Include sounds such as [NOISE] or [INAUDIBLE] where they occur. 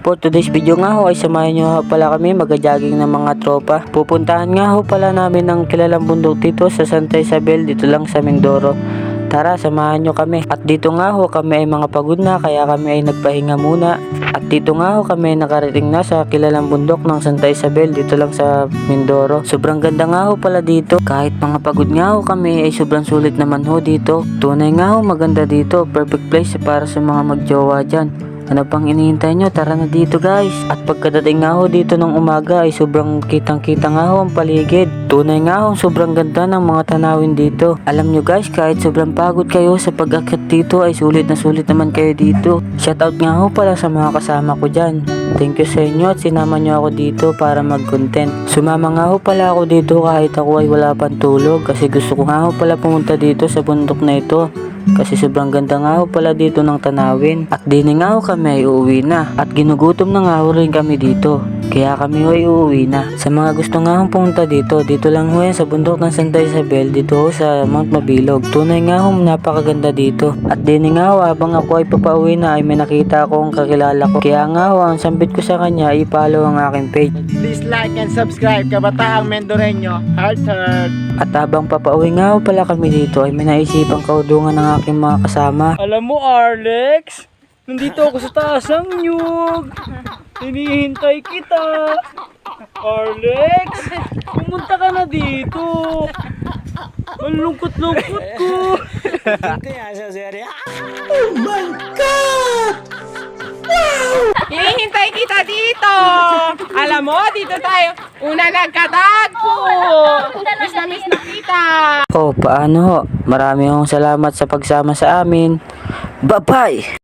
For today's video nga ho ay samahan nyo pala kami mag-jogging ng mga tropa. Pupuntahan nga ho pala namin ng kilalang bundok dito sa Santa Isabel dito lang sa Mindoro. Tara, samahan nyo kami. At dito nga ho kami ay mga pagod na kaya kami ay nagpahinga muna. At dito nga ho kami nakarating na sa kilalang bundok ng Santa Isabel dito lang sa Mindoro. Sobrang ganda nga ho pala dito. Kahit mga pagod nga ho kami ay sobrang sulit naman ho dito. Tunay nga ho maganda dito. Perfect place para sa mga magjowa dyan. Ano pang inihintay nyo? Tara na dito guys. At pagkadating nga ho dito ng umaga ay sobrang kitang kita nga ho ang paligid. Tunay nga ho sobrang ganda ng mga tanawin dito. Alam nyo guys kahit sobrang pagod kayo sa pag-akyat dito ay sulit na sulit naman kayo dito. Shoutout nga ho pala sa mga kasama ko dyan. Thank you sa inyo at sinama nyo ako dito para mag-content. Sumama nga ho pala ako dito kahit ako ay wala pang tulog kasi gusto ko nga ho pala pumunta dito sa bundok na ito. Kasi sobrang ganda nga ho pala dito ng tanawin. At dini nga ho kami ay uuwi na. At ginugutom na nga ho rin kami dito. Kaya kami ay uuwi na. Sa mga gusto nga ho pumunta dito, dito lang ho yan sa bundok ng Santa Isabel, dito ho sa Mount Mabilog. Tunay nga ho napakaganda dito. At dini nga ho habang ako ay papauwi na ay may nakita akong kakilala ko. Kaya nga ho ang sambit ko sa kanya ay follow ang aking page. Please like and subscribe Kabataang Mendoreño Heart Heart At habang papauwi nga ho pala kami dito ay may naisipang kaudungan ng aking mga kasama. Alam mo Arlex Nandito ako sa taas ng nyug Hinihintay kita Arlex Pumunta ka na dito Ang lungkot-lungkot ko [LAUGHS] Hinihintay kita dito. Alam mo, dito tayo una nagkatagpo. Miss na miss na kita. Oh, paano ho? Marami akong salamat sa pagsama sa amin. Bye-bye!